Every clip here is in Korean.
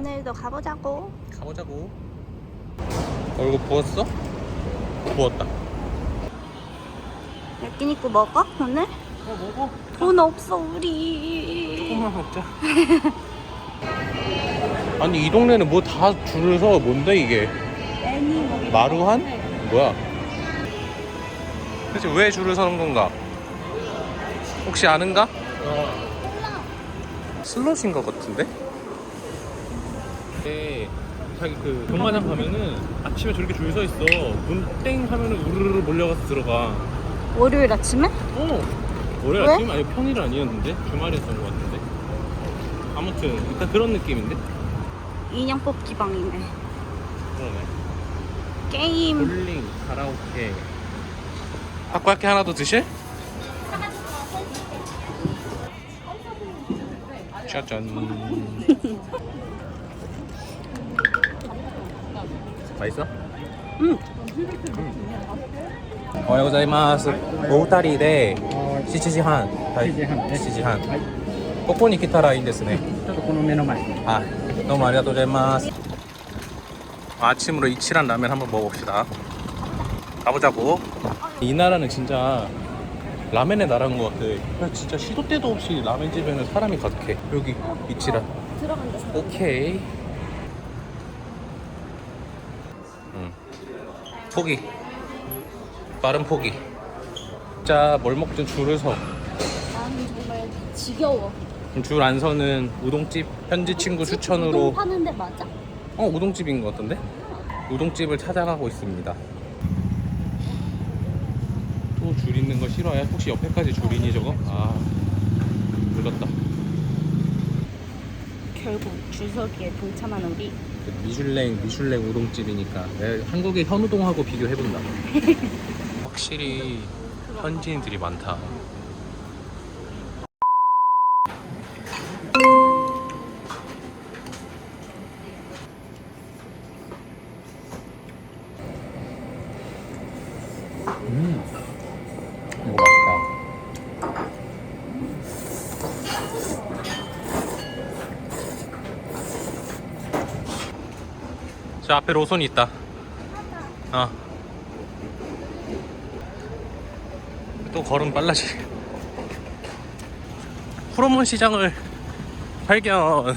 오늘도 가보자고. 가보자고. 어 이거 부었어? 부었다. 야끼니쿠 먹어 오늘? 어 먹어. 돈 없어 우리. 조금만 먹자. 아니 이 동네는 뭐 다 줄을 서 뭔데 이게? 마루한? 뭐야? 그래서 왜 줄을 서는 건가? 혹시 아는가? 슬롯인 것 같은데? 네, 자기 그 경마장 가면은 아침에 저렇게 줄 서 있어. 문땡 하면은 우르르 몰려가서 들어가. 월요일 아침에? 어. 월요일 왜? 아침 아니 평일 아니었는데 주말이었던 것 같은데. 아무튼 일단 그런 느낌인데. 인형 뽑기 방이네. 그러네. 게임. 볼링, 가라오케. 타코야키 하나 더 드실? 짜잔 맛있어? 응. おはようございますお二人で7時半はい7時半ね7時半はい、ここに来たらいいんですねちょっとこの目の前。 아, 너무ありがとうございます. 아침으로 이치란 라면 한번 먹어봅시다. 가보자고. 이 나라는 진짜 라멘의 나라인 것 같아. 그냥 진짜 시도 때도 없이 라멘 집에는 사람이 가득해. 여기 이치란. 들어간다. 오케이. 포기. 빠른 포기. 진짜 뭘 먹든 줄을 서. 나는 정말 지겨워. 줄안 서는 우동집 현지 친구 추천으로 파는데 맞아? 어 우동집인 것 같던데? 우동집을 찾아가고 있습니다. 또 줄 있는 거 싫어해? 혹시 옆에까지 줄이니 저거? 아 불렀다. 결국 줄서기에 동참한 우리. 미슐랭 미슐랭 우동집이니까 한국의 현우동하고 비교해본다. 확실히 현지인들이 많다. 저 앞에 로손이 있다. 어. 또 걸음 빨라지. 호르몬 시장을 발견.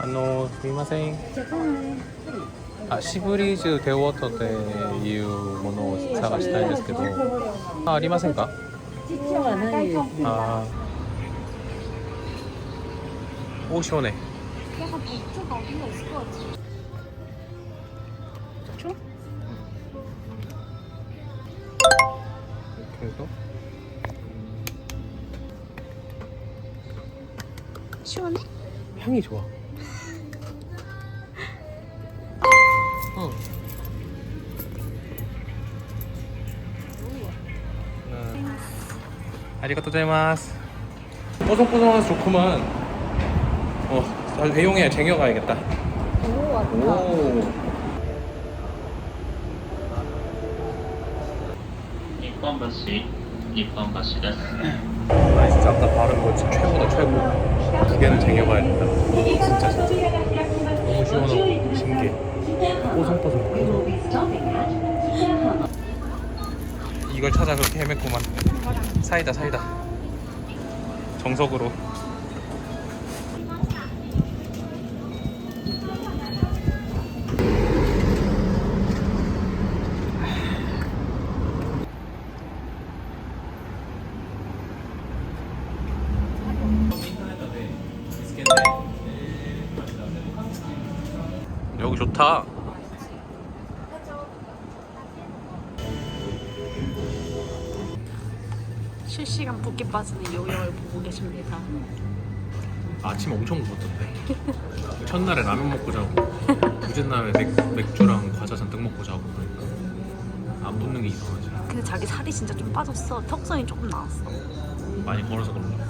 안녕, 안녕하세요. 아, 시브리즈 대워터 때 이유 모노 사가시다 했을 때도 아, 아리마센가? 아. 오 시원해 약간 백조가 어딘가 있을 것 같아. 초? 이렇게 해서 시원해? 향이 좋아 어. 네. 아리가또 자이마스 뽀송뽀송해서 좋구만 어 아주 애용해 쟁여가야겠다 오, 왔다. 오 日本橋日本橋です 아 진짜 아까 바른 거 진짜 최고다 최고 두 개는 쟁여봐야겠다 진짜 진짜 너무 시원하고 신기해 뽀송뽀송 이걸 찾아 그렇게 헤맸구만 사이다 사이다 정석으로 여기 좋다 실시간 붓기 빠지는 요요를 보고 계십니다. 아침 엄청 먹었던데. 첫날에 라면 먹고 자고, 둘째 날에 맥, 맥주랑 과자 잔뜩 먹고 자고 그러니까 안 붙는 게 이상하지. 근데 자기 살이 진짜 좀 빠졌어. 턱선이 조금 나왔어. 많이 걸어서 그런가.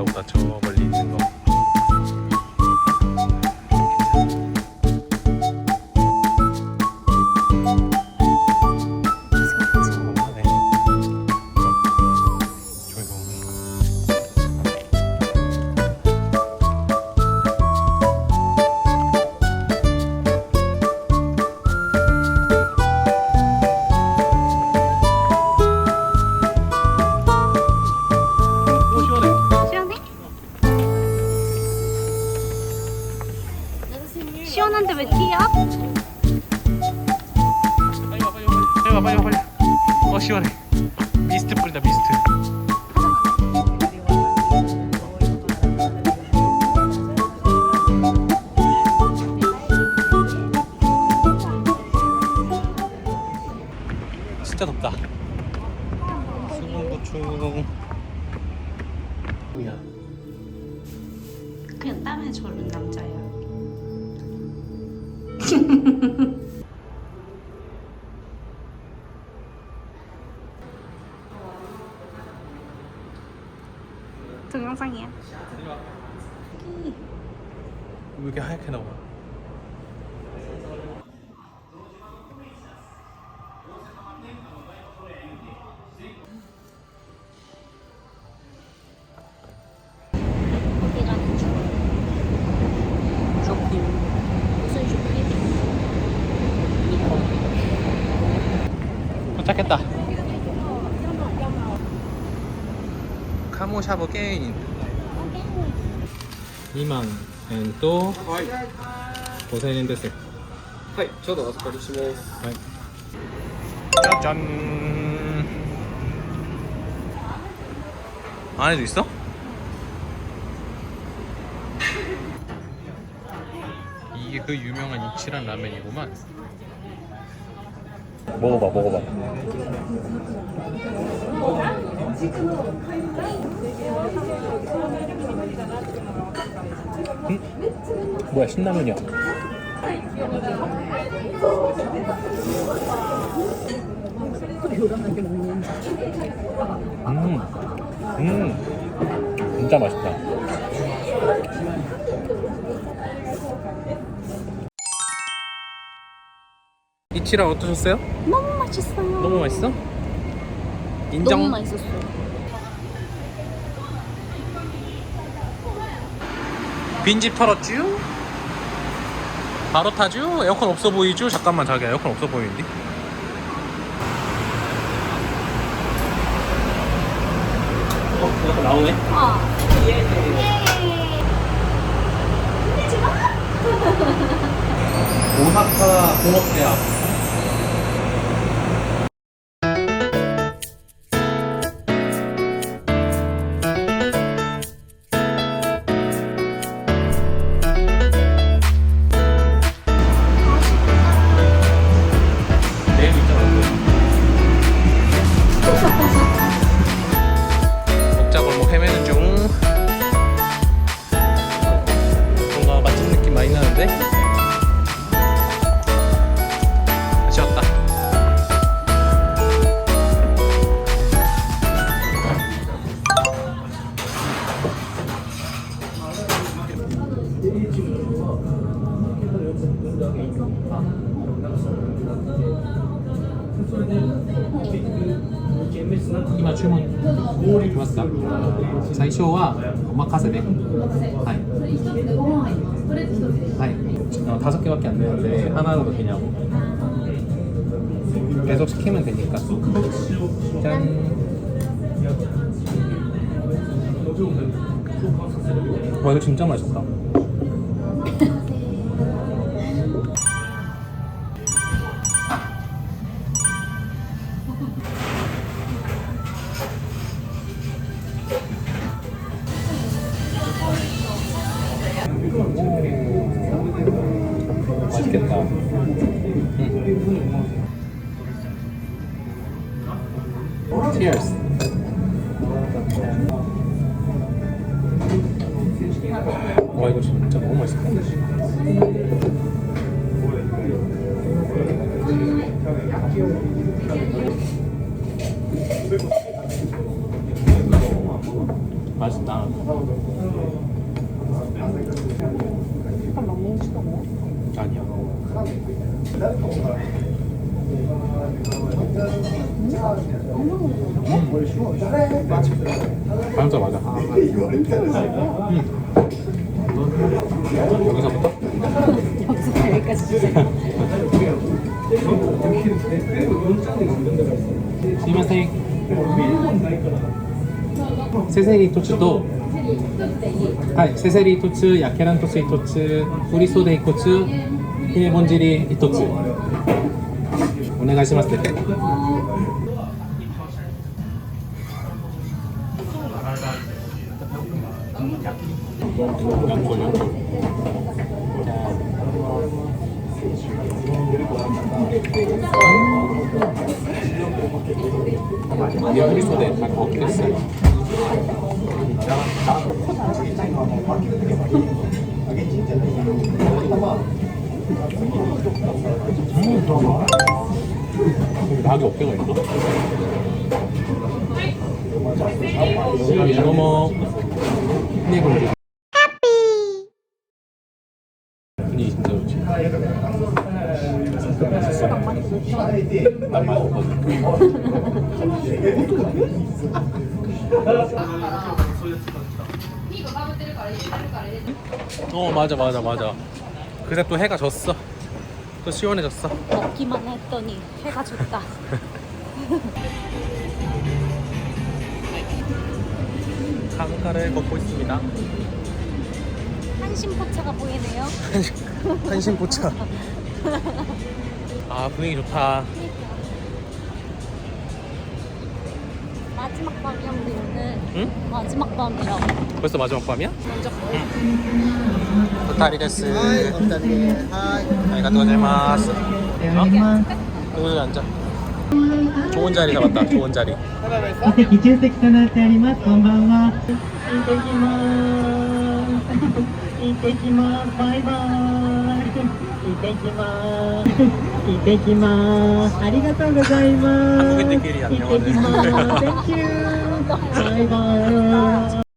이거보다 저 멀리 있는 거 진짜 덥다. 수능고충. 그냥 땀에 절른 남자야. 동영상이야. 왜 이렇게 하얗게 나와? 카모샤브 게인. 2万円と5000円です。はい、ちょうどお預かりします。はい。짜잔. 안에도 있어? 이게 그 유명한 이치란 라면이구만. 먹어봐, 먹어봐. 응? 뭐야 신라면이야. 음, 음, 진짜 맛있다. 이치라 어떠셨어요? 너무 맛있어요. 너무 맛있어? 인정. 너무 맛있었어요. 빈집 털었쥬? 바로 타쥬? 에어컨 없어 보이쥬? 잠깐만 자기야 에어컨 없어 보이는데? 어? 에어컨 나오네? 어. 오사카 공업대학 今注文いきますか最初はお任せではいはい 어, 다섯 개밖에 안 되는데 하나로 그냥 계속 시키면 되니까. 짠. 와 이거 진짜 맛있다. 맛있겠다. 와 이거 진짜 너무 맛있어 것 맛있다. 약간 망고 치가 뭐? 아니야. 음. 맞아 맞아. 여기서부터? 여기서 여기까지 주세요. すいません。セセリ一つと、はい、セセリ一つ、ヤケラントス一つ、フリソデ一つ、ヒレモン汁一つ。お願いしますね。 여기 낙이 어깨가 있나? 이거 뭐 네, 그럼 해피 분위기 진짜 좋지 난 맛없거든 어 맞아 맞아 맞아. 그새 또 해가 졌어. 또 시원해졌어. 먹기만 했더니 해가 좋다. 강가를 걷고 있습니다. 한심포차가 보이네요. 한신포차. 아 분위기 좋다 마지막 밤이야 우리 오늘. 응? 마지막 밤이야. 벌써 마지막 밤이야? 먼저 도타리 데스 아리가또 고자이마스 어? 여기 앉아 좋은 자리 잡았다 좋은 자리 お席中席となっております。こんばんは。行ってきます。行ってきます。バイバイ。 ってきます。行ってきます。ありがとうございます。行ってきます。Thank you. バイバイ。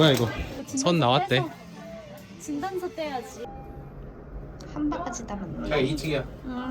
뭐야 이거 선 나왔대 진단서 떼야지. 한 바가지 남았네. 야 2층이야 응.